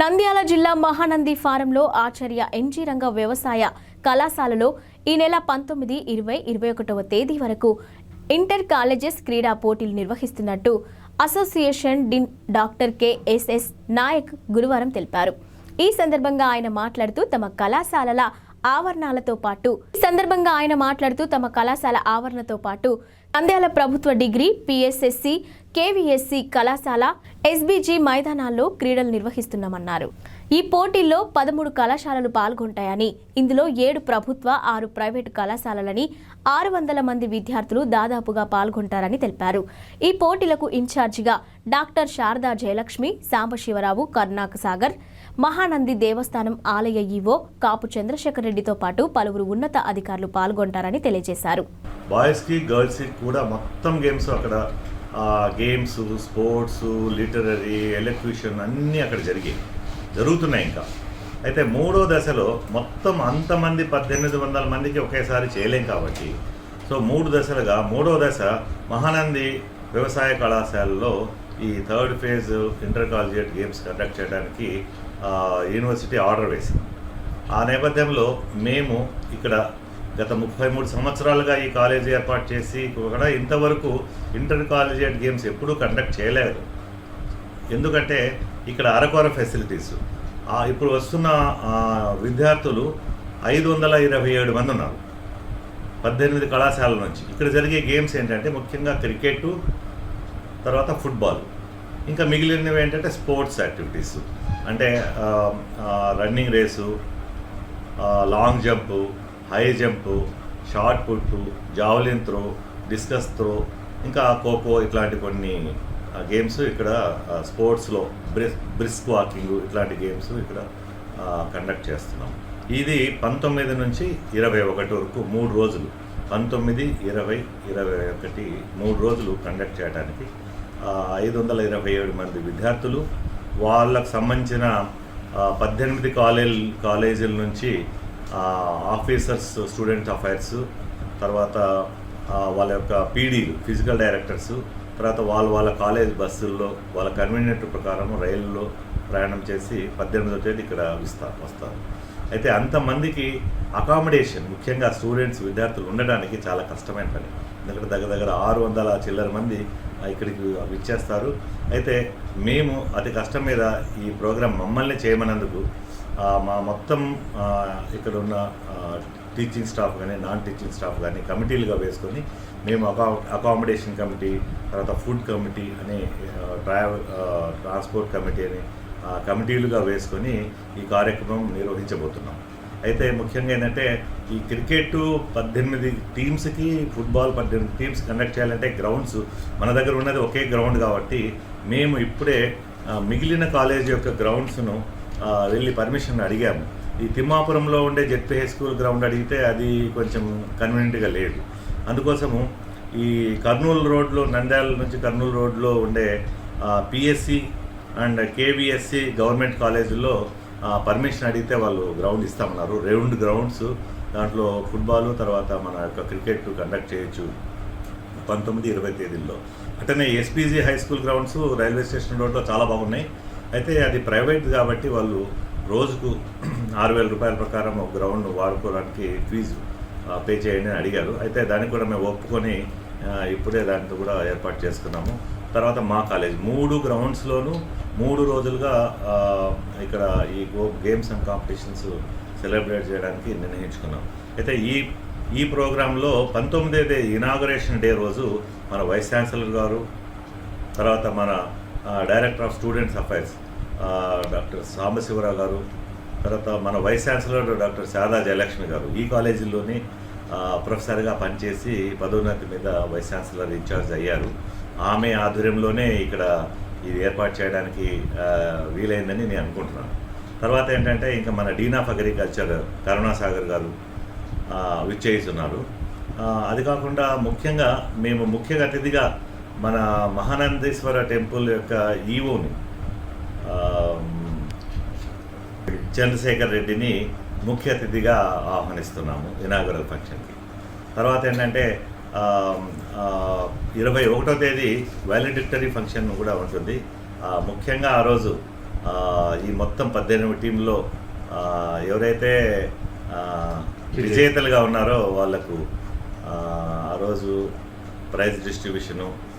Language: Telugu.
నంద్యాల జిల్లా మహానంది ఫారంలో ఆచార్య ఎన్జీ రంగ వ్యవసాయ కళాశాలలో ఈ నెల పంతొమ్మిది ఇరవై ఇరవై ఒకటవ తేదీ వరకు ఇంటర్ కాలేజెస్ క్రీడా పోటీలు నిర్వహిస్తున్నట్టు association dean doctor KSS Nayak గురువారం తెలిపారు. ఈ సందర్భంగా ఆయన మాట్లాడుతూ తమ కళాశాలల ఆవరణాలతో పాటు సందర్భంగా ఆయన మాట్లాడుతూ తమ కళాశాల ఆవరణతో పాటు నంద్యాల ప్రభుత్వ డిగ్రీ పిఎస్ఎస్సి కేవీఎస్సి కళాశాల ఎస్బీజీ మైదానాల్లో క్రీడలు నిర్వహిస్తున్నామన్నారు. ఈ పోటీల్లో పదమూడు కళాశాలలు పాల్గొంటాయని ఇందులో ఏడు ప్రభుత్వ ఆరు ప్రైవేటు కళాశాలలని ఆరు వందల మంది విద్యార్థులు దాదాపుగా పాల్గొంటారని తెలిపారు. ఈ పోటీలకు ఇన్ఛార్జిగా డాక్టర్ శారదా జయలక్ష్మి సాంబశివరావు కర్ణాక సాగర్ మహానంది దేవస్థానం ఆలయ ఈవో కాపు చంద్రశేఖర్ రెడ్డితో పాటు పలువురు ఉన్నత అధికారులు పాల్గొంటారని తెలియజేశారు. బాయ్స్కి గర్ల్స్కి కూడా మొత్తం గేమ్స్ అక్కడ గేమ్స్ స్పోర్ట్స్ లిటరరీ ఎలక్ట్రిషియన్ అన్నీ అక్కడ జరిగాయి. జరుగుతున్నాయి ఇంకా. అయితే మూడో దశలో మొత్తం అంతమంది పద్దెనిమిది వందల మందికి ఒకేసారి చేయలేం కాబట్టి సో మూడు దశలుగా మూడో దశ మహానంది వ్యవసాయ కళాశాలలో ఈ third phase inter collegiate games conduct చేయడానికి యూనివర్సిటీ ఆర్డర్ వేసింది. ఆ నేపథ్యంలో మేము ఇక్కడ గత ముప్పై మూడు సంవత్సరాలుగా ఈ కాలేజీ ఏర్పాటు చేసి కూడా ఇంతవరకు ఇంటర్ కాలేజియట్ గేమ్స్ ఎప్పుడూ కండక్ట్ చేయలేదు. ఎందుకంటే ఇక్కడ అరకొర ఫెసిలిటీస్. ఇప్పుడు వస్తున్న విద్యార్థులు ఐదు వందల ఇరవై ఏడు మంది ఉన్నారు. పద్దెనిమిది కళాశాలల నుంచి. ఇక్కడ జరిగే గేమ్స్ ఏంటంటే ముఖ్యంగా క్రికెట్ తర్వాత ఫుట్బాల్. ఇంకా మిగిలినవి ఏంటంటే స్పోర్ట్స్ యాక్టివిటీస్. అంటే running race long jump high jump shot put javelin throw discus throw ఇంకా ఖోఖో ఇట్లాంటి కొన్ని గేమ్స్ ఇక్కడ స్పోర్ట్స్లో బ్రిస్ బ్రిస్క్ వాకింగ్ ఇట్లాంటి గేమ్స్ ఇక్కడ కండక్ట్ చేస్తున్నాం. ఇది పంతొమ్మిది నుంచి ఇరవై ఒకటి వరకు మూడు రోజులు పంతొమ్మిది ఇరవై ఇరవై ఒకటి మూడు రోజులు కండక్ట్ చేయడానికి ఐదు వందల ఇరవై ఏడు మంది విద్యార్థులు వాళ్ళకు సంబంధించిన పద్దెనిమిది కాలేజ్ కాలేజీల నుంచి ఆఫీసర్స్ స్టూడెంట్ అఫైర్స్ తర్వాత వాళ్ళ యొక్క పీడీలు ఫిజికల్ డైరెక్టర్స్ తర్వాత వాళ్ళు వాళ్ళ కాలేజ్ బస్సుల్లో వాళ్ళ కన్వీనియంట్ ప్రకారం రైల్లో ప్రయాణం చేసి పద్దెనిమిదో తేదీ ఇక్కడ విస్తా వస్తారు. అయితే అంతమందికి అకామిడేషన్ ముఖ్యంగా స్టూడెంట్స్ విద్యార్థులు ఉండడానికి చాలా కష్టమైన పని. ఎందుకంటే దగ్గర దగ్గర ఆరు వందల చిల్లర మంది ఇక్కడికి ఇచ్చేస్తారు అయితే మేము అతి కష్టం మీద ఈ ప్రోగ్రాం మమ్మల్ని చేయమన్నందుకు మా మొత్తం ఇక్కడ ఉన్న టీచింగ్ స్టాఫ్ కానీ నాన్ టీచింగ్ స్టాఫ్ కానీ కమిటీలుగా వేసుకొని మేము అకా అకామిడేషన్ కమిటీ తర్వాత ఫుడ్ కమిటీ అని ట్రావెల్ ట్రాన్స్పోర్ట్ కమిటీ అని కమిటీలుగా వేసుకొని ఈ కార్యక్రమం నిర్వహించబోతున్నాం. అయితే ముఖ్యంగా ఏంటంటే ఈ క్రికెట్ పద్దెనిమిది టీమ్స్కి ఫుట్బాల్ పద్దెనిమిది టీమ్స్ కండక్ట్ చేయాలంటే గ్రౌండ్స్ మన దగ్గర ఉన్నది ఒకే గ్రౌండ్ కాబట్టి మేము ఇప్పుడే మిగిలిన కాలేజ్ యొక్క గ్రౌండ్స్ను వెళ్ళి పర్మిషన్ అడిగాము. ఈ తిమ్మాపురంలో ఉండే జెడ్పీ హై స్కూల్ గ్రౌండ్ అడిగితే అది కొంచెం కన్వీనియంట్గా లేదు. అందుకోసము ఈ కర్నూలు రోడ్లో నంద్యాల నుంచి కర్నూలు రోడ్లో ఉండే పిఎస్సి అండ్ కేవీఎస్సి గవర్నమెంట్ కాలేజీలో పర్మిషన్ అడిగితే వాళ్ళు గ్రౌండ్ ఇస్తామన్నారు. రెండు గ్రౌండ్స్ దాంట్లో ఫుట్బాల్ తర్వాత మన యొక్క క్రికెట్ కండక్ట్ చేయొచ్చు. పంతొమ్మిది ఇరవై తేదీల్లో. అట్లనే SPG high school grounds railway station రోడ్లో చాలా బాగున్నాయి. అయితే అది ప్రైవేట్ కాబట్టి వాళ్ళు రోజుకు ఆరు వేల రూపాయల ప్రకారం ఒక గ్రౌండ్ వాడుకోవడానికి ఫీజు పే చేయండి అని అడిగారు. అయితే దానికి కూడా మేము ఒప్పుకొని ఇప్పుడే దానితో కూడా ఏర్పాటు చేసుకున్నాము. తర్వాత మా కాలేజ్ మూడు గ్రౌండ్స్లోనూ మూడు రోజులుగా ఇక్కడ ఈ go games and competitions celebrate చేయడానికి నిర్ణయించుకున్నాం. అయితే ఈ ఈ ప్రోగ్రాంలో పంతొమ్మిదైతే ఇనాగరేషన్ డే రోజు మన వైస్ ఛాన్సలర్ గారు తర్వాత మన director of students affairs doctor Sambasivarao garu తర్వాత మన vice chancellor doctor Sharada Jayalakshmi garu ఈ కాలేజీలోని ప్రొఫెసర్గా పనిచేసి పదోన్నతి మీద వైస్ ఛాన్సలర్ ఇన్ఛార్జ్ అయ్యారు. ఆమె ఆధ్వర్యంలోనే ఇక్కడ ఇది ఏర్పాటు చేయడానికి వీలైందని నేను అనుకుంటున్నాను. తర్వాత ఏంటంటే ఇంకా మన డీన్ ఆఫ్ అగ్రికల్చర్ కరుణాసాగర్ గారు ఆ, విచ్చేస్తున్నారు అది కాకుండా ముఖ్యంగా మేము ముఖ్య అతిథిగా మన మహానందేశ్వర టెంపుల్ యొక్క ఈవోని చంద్రశేఖర్ రెడ్డిని ముఖ్య అతిథిగా ఆహ్వానిస్తున్నాము ఇనాగురల్ ఫంక్షన్కి. తర్వాత ఏంటంటే ఇరవై ఒకటో తేదీ వ్యాలిడిక్టరీ ఫంక్షన్ కూడా ఉంటుంది. ముఖ్యంగా ఆ రోజు ఈ మొత్తం పద్దెనిమిది టీంలో ఎవరైతే విజేతలుగా ఉన్నారో వాళ్ళకు ఆ రోజు ప్రైజ్ డిస్ట్రిబ్యూషను